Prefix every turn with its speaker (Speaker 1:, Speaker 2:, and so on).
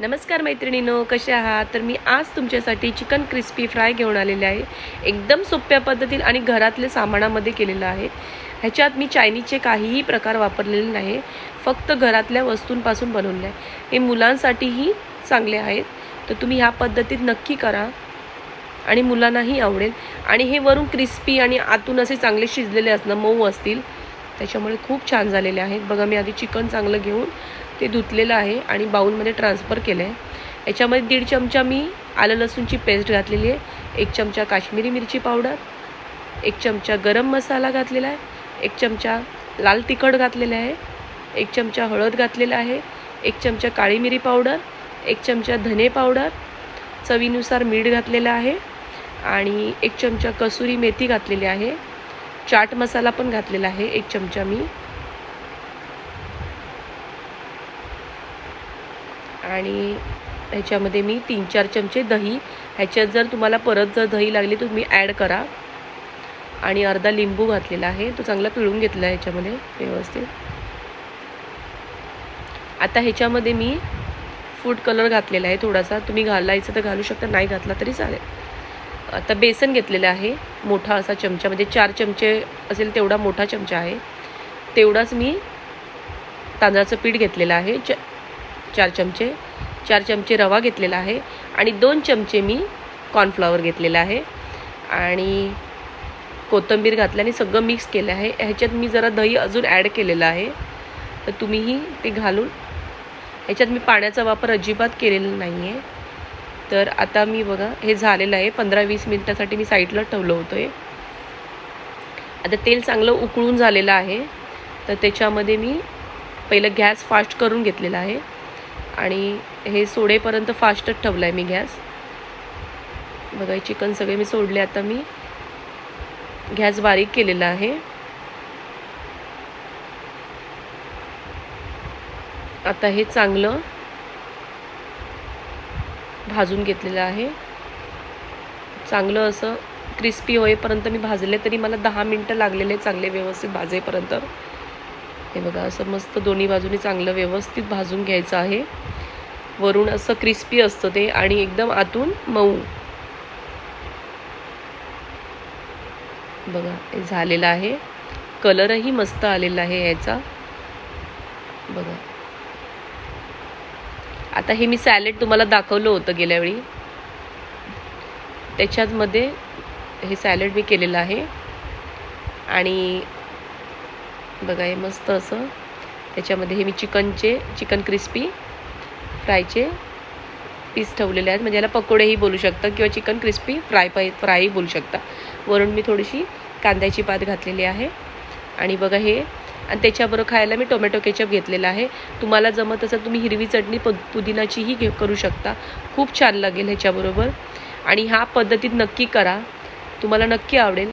Speaker 1: नमस्कार मैत्रिणीनो कसे आहात? तर मी आज तुमच्यासाठी चिकन क्रिस्पी फ्राय घेऊन आलेले आहे. एकदम सोप्या पद्धतीत आणि घरातल्या सामानामध्ये केलेलं आहे. ह्याच्यात मी चायनीजचे काहीही प्रकार वापरलेले नाही फक्त घरातल्या वस्तूंपासून बनवले आहे. हे मुलांसाठीही चांगले आहेत. तर तुम्ही ह्या पद्धतीत नक्की करा. आणि मुलांनाही आवडेल. आणि हे वरून क्रिस्पी आणि आतून असे चांगले शिजलेले असणं मऊ असतील. त्याच्यामुळे खूप छान झालेले आहेत. बघा मी आधी चिकन चांगलं घेऊन ते धुतलेलं आहे आणि बाऊलमध्ये ट्रान्सफर केलं आहे याच्यामध्ये दीड चमचा मी आलं लसूणची पेस्ट घातलेली आहे. एक चमचा काश्मीरी मिरची पावडर एक चमचा गरम मसाला घातलेला आहे एक चमचा लाल तिखट घातलेला आहे एक चमचा हळद घातलेला आहे एक चमचा काळी मिरी पावडर एक चमचा धने पावडर चवीनुसार मीठ घातलेलं आहे आणि एक चमचा कसुरी मेथी घातलेली आहे. चाट मसाला पण घातलेला आहे एक चमचा मी. आणि ह्याच्यामध्ये मी तीन चार चमचे दही. ह्याच्यात जर तुम्हाला परत जर दही लागली तर तुम्ही ॲड करा. आणि अर्धा लिंबू घातलेला आहे. तो चांगला पिळून घेतला आहे ह्याच्यामध्ये व्यवस्थित. आता ह्याच्यामध्ये मी फूड कलर घातलेला आहे थोडासा. तुम्ही घालायचं तर घालू शकता नाही घातला तरी चालेल. आता बेसन घेतलेलं आहे मोठा असा चमचा. म्हणजे चार चमचे असेल तेवढा मोठा चमचा आहे. तेवढाच मी तांदळाचं पीठ घेतलेलं आहे. च चार चमचे चार चमचे रवा घेतलेला आहे आणि दोन चमचे मी कॉर्नफ्लॉवर घेतलेला आहे. आणि कोथिंबीर घातल्याने सगळं मिक्स केलं आहे. ह्याच्यात मी जरा दही अजून ॲड केलेलं आहे. तर तुम्हीही ते घालून ह्याच्यात मी पाण्याचा वापर अजिबात केलेला नाही आहे तर आता मी बघा हे झालेलं आहे. पंधरा वीस मिनटासाठी मी साईडला ठेवलं होतं आहे आता तेल चांगलं उकळून झालेलं आहे. तर त्याच्यामध्ये मी पहिलं गॅस फास्ट करून घेतलेला आहे. आणि हे सोडेपर्यंत फास्टच ठेवलं आहे मी गॅस. बघा चिकन सगळे मी सोडले आता मी गॅस बारीक केलेला आहे. आता हे चांगलं भाजून घेतलेलं आहे. चांगलं असं क्रिस्पी होईपर्यंत मी भाजले तरी मला दहा मिनटं लागलेले चांगले व्यवस्थित भाजेपर्यंत. हे बघा असं मस्त दोन्ही बाजूनी चांगलं व्यवस्थित भाजून घ्यायचं आहे. वरून असं क्रिस्पी असतं ते आणि एकदम आतून मऊ. बघा हे झालेलं आहे. कलरही मस्त आलेला आहे याचा. बघा. आता हे मी सॅलेड तुम्हाला दाखवलं होतं गेल्या वेळी. त्याच्यामध्ये हे सॅलेड मी केलेलं आहे. आणि बघा हे मस्त असं. त्याच्यामध्ये हे मी चिकनचे चिकन क्रिस्पी फ्रायचे पीस ठेवलेले आहेत. म्हणजे याला पकोडेही बोलू शकता किंवा चिकन क्रिस्पी फ्राय पाय फ्रायही बोलू शकता. वरून मी थोडीशी कांद्याची पात घातलेली आहे. आणि बघा हे आणि त्याच्याबरोबर खायला मी टोमॅटो केचप घेतलेला आहे. तुम्हाला जमत असेल तुम्ही हिरवी चटणी प पुदिनाचीही घे करू शकता. खूप छान लागेल ह्याच्याबरोबर. आणि ह्या पद्धतीत नक्की करा. तुम्हाला नक्की आवडेल.